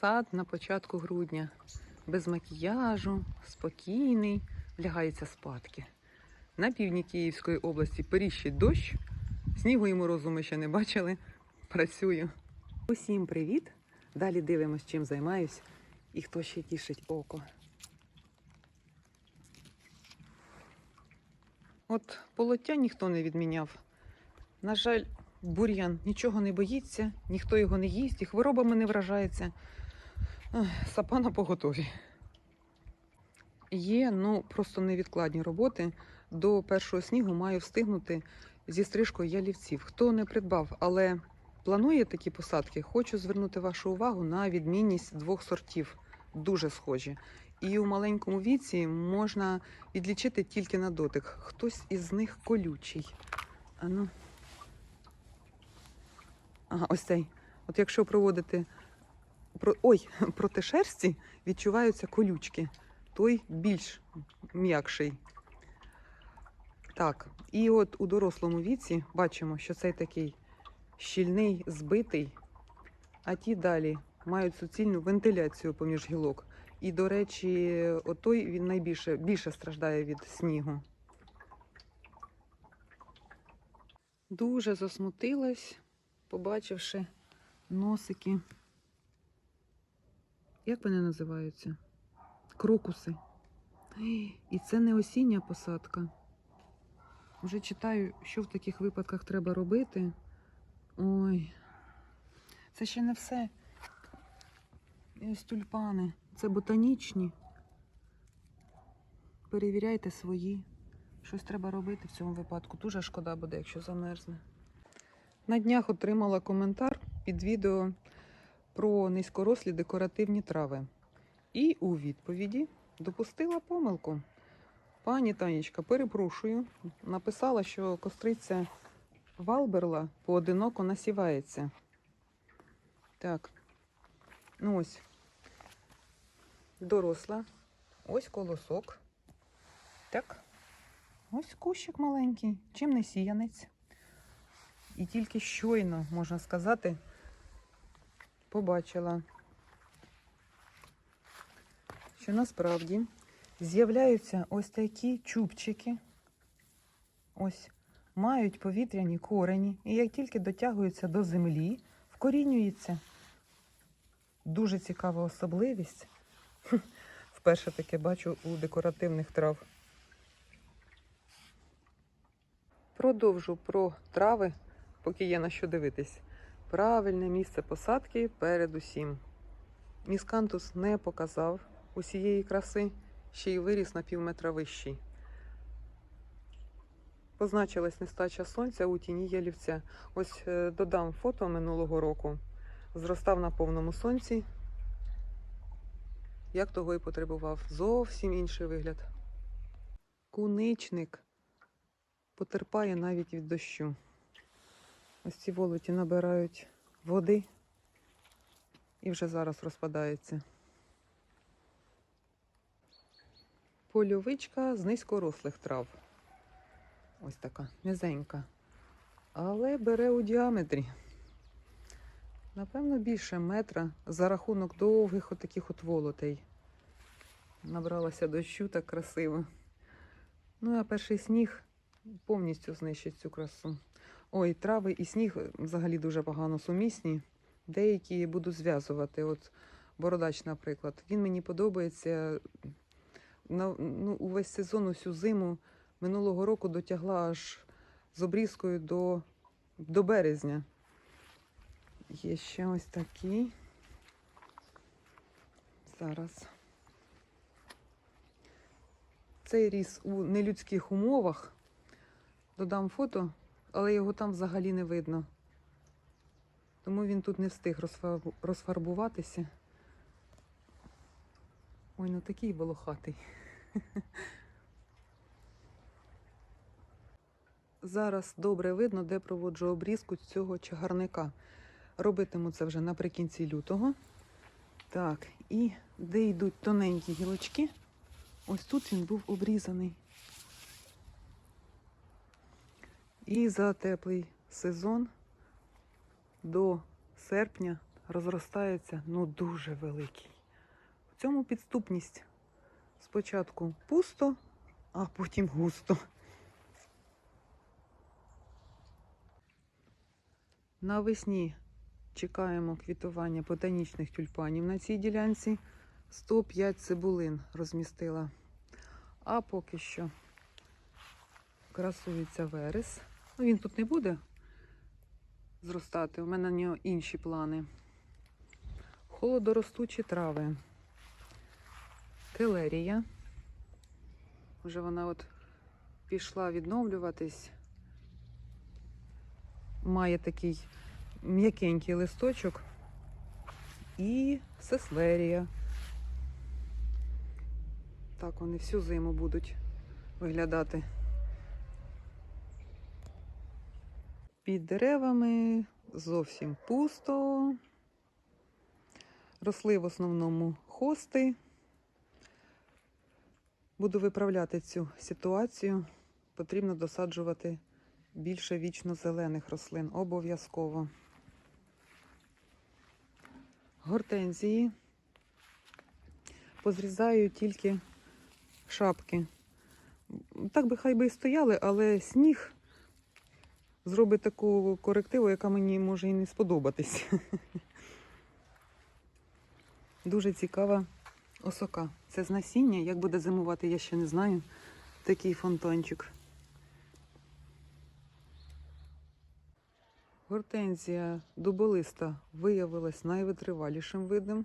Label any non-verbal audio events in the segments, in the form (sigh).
Сад на початку грудня. Без макіяжу, спокійний, лягається спадки. На півдні Київської області періщить дощ. Снігу і морозу ми ще не бачили. Працюю. Усім привіт! Далі дивимось, чим займаюсь і хто ще тішить око. От полоття ніхто не відміняв. На жаль, бур'ян нічого не боїться, ніхто його не їсть, і хворобами не вражається. Сапа на поготові. Є ну просто невідкладні роботи. До першого снігу маю встигнути зі стрижкою ялівців. Хто не придбав, але планує такі посадки, хочу звернути вашу увагу на відмінність двох сортів. Дуже схожі. І у маленькому віці можна відлічити тільки на дотик. Хтось із них колючий. Ану. Ага, ось цей. От якщо проводити про... ой, (laughs) проти шерсті, відчуваються колючки. Той більш м'якший. Так, і от у дорослому віці бачимо, що цей такий щільний, збитий, а ті далі мають суцільну вентиляцію поміж гілок. І, до речі, отой він найбільше більше страждає від снігу. Дуже засмутилась, побачивши носики. Як вони називаються? Крокуси. І це не осіння посадка. Вже читаю, що в таких випадках треба робити. Ой, це ще не все. І ось тюльпани. Це ботанічні. Перевіряйте свої. Щось треба робити в цьому випадку. Дуже шкода буде, якщо замерзне. На днях отримала коментар під відео про низькорослі декоративні трави. І у відповіді допустила помилку. Пані Танечка, перепрошую, написала, що костриця Валберла поодиноко насівається. Так, ну ось доросла. Ось колосок. Так. Ось кущик маленький, чим не сіянець. І тільки щойно, можна сказати, побачила, що насправді з'являються ось такі чубчики. Ось мають повітряні корені, і як тільки дотягуються до землі, вкорінюється. Дуже цікава особливість. (laughs) Вперше таке бачу у декоративних трав. Продовжу про трави, поки є на що дивитись. Правильне місце посадки перед усім. Міскантус не показав усієї краси, ще й виріс на пів метра вищий. Позначилась нестача сонця у тіні ялівця. Ось е, додам фото минулого року. Зростав на повному сонці, як того і потребував. Зовсім інший вигляд. Куничник потерпає навіть від дощу. Ось ці волоті набирають води і вже зараз розпадається. Польовичка з низькорослих трав. Ось така низенька. Але бере у діаметрі. Напевно, більше метра за рахунок довгих отаких от волотей. Набралася дощу так красиво. Ну, а перший сніг повністю знищить цю красу. Ой, трави і сніг взагалі дуже погано сумісні. Деякі буду зв'язувати. От бородач, наприклад. Він мені подобається. На, ну, увесь сезон, усю зиму минулого року дотягла аж з обрізкою до, до березня. Є ще ось такий. Зараз. Цей ріс у нелюдських умовах. Додам фото, але його там взагалі не видно. Тому він тут не встиг розфарбуватися. Ой, ну такий волохатий. (laughs) Зараз добре видно, де проводжу обрізку цього чагарника. Робитиму це вже наприкінці лютого. Так, і де йдуть тоненькі гілочки, ось тут він був обрізаний. І за теплий сезон до серпня розростається ну дуже великий. В цьому підступність. Спочатку пусто, а потім густо. Навесні чекаємо квітування ботанічних тюльпанів на цій ділянці. 105 цибулин розмістила. А поки що красується верес. Ну, він тут не буде зростати. У мене на нього інші плани. Холодоростучі трави. Келерія. Вже вона от пішла відновлюватись. Має такий м'якенький листочок. І сеслерія. Так вони всю зиму будуть виглядати. Під деревами зовсім пусто. Росли в основному хости. Буду виправляти цю ситуацію. Потрібно досаджувати більше вічно-зелених рослин. Обов'язково. Гортензії. Позрізаю тільки шапки. Так би хай би і стояли, але сніг зробить таку корективу, яка мені може і не сподобатись. (laughs) Дуже цікава осока. Це з насіння. Як буде зимувати, я ще не знаю. Такий фонтончик. Гортензія дуболиста виявилась найвитривалішим видом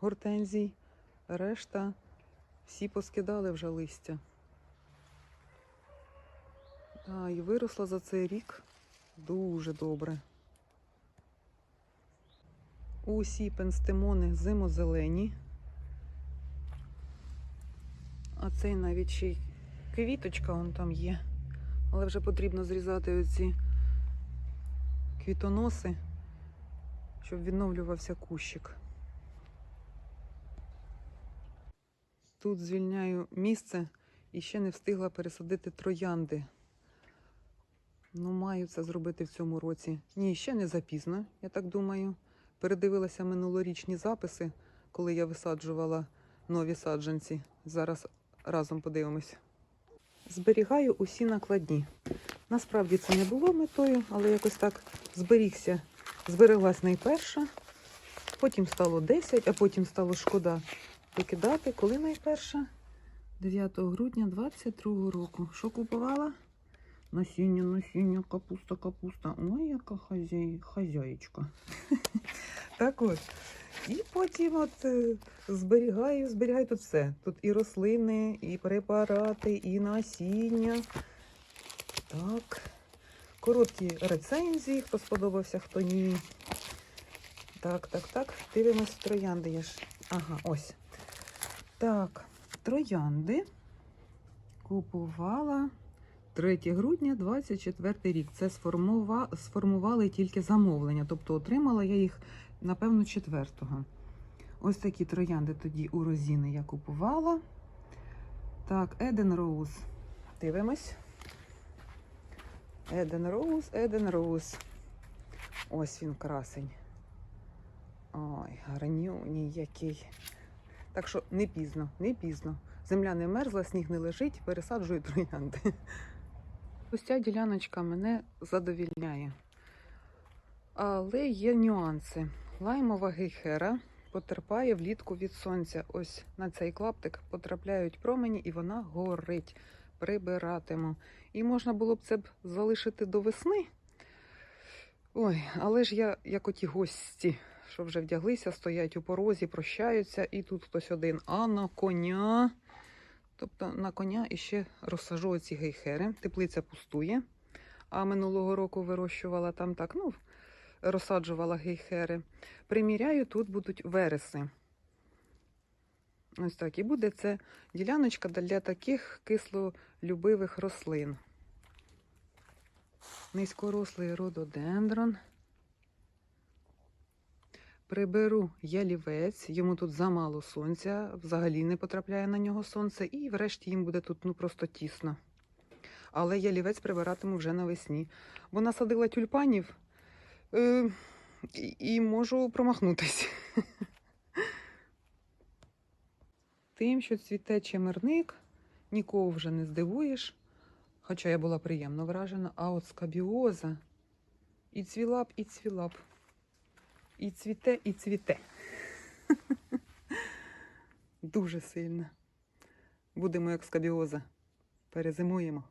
гортензій. Решта всі поскидали вже листя. А, і виросла за цей рік дуже добре. Усі пенстемони зимозелені. А цей навіть ще й квіточка он там є. Але вже потрібно зрізати оці квітоноси, щоб відновлювався кущик. Тут звільняю місце і ще не встигла пересадити троянди. Ну, маю це зробити в цьому році. Ні, ще не запізно, я так думаю. Передивилася минулорічні записи, коли я висаджувала нові саджанці. Зараз разом подивимось. Зберігаю усі накладні. Насправді це не було метою, але якось так зберігся. Збереглась найперша, потім стало 10, а потім стало шкода викидати. Коли найперша? 9 грудня 22 року. Що купувала? Насіння, насіння, капуста, капуста. Ой, яка хазяй, хазяєчка. (laughs) так от. І потім от е, зберігаю, зберігаю тут все. Тут і рослини, і препарати, і насіння. Так. Короткі рецензії, хто сподобався, хто ні. Так, так, так. Дивимось троянди. Я ж. Ага, ось. Так, троянди купувала 3 грудня 24 рік. Це сформува... сформували тільки замовлення, тобто отримала я їх, напевно, 4-го. Ось такі троянди тоді у розіни я купувала. Так, Еден Роуз. Дивимось. Еден Роуз, Еден Роуз. Ось він красень. Ой, гарнюній який. Так що не пізно, не пізно. Земля не мерзла, сніг не лежить, пересаджую троянди. Ось ця діляночка мене задовільняє. Але є нюанси. Лаймова гейхера потерпає влітку від сонця. Ось на цей клаптик потрапляють промені і вона горить. Прибиратиму. І можна було б це б залишити до весни. Ой, але ж я, як оті гості, що вже вдяглися, стоять у порозі, прощаються, і тут хтось один, а на коня. Тобто на коня іще розсажу оці гейхери. Теплиця пустує. А минулого року вирощувала там так, ну, розсаджувала гейхери. Приміряю, тут будуть вереси. Ось так. І буде це діляночка для таких кислолюбивих рослин. Низькорослий рододендрон. Приберу ялівець, йому тут замало сонця, взагалі не потрапляє на нього сонце, і врешті їм буде тут ну просто тісно. Але ялівець прибиратиму вже навесні. Вона садила тюльпанів. Е, і, можу промахнутись. (laughs) Тим, що цвіте чемерник, нікого вже не здивуєш. Хоча я була приємно вражена, а от скабіоза і цвіла б, і цвіла б. І цвіте, і цвіте. (laughs) Дуже сильно. Будемо як скабіоза. Перезимуємо.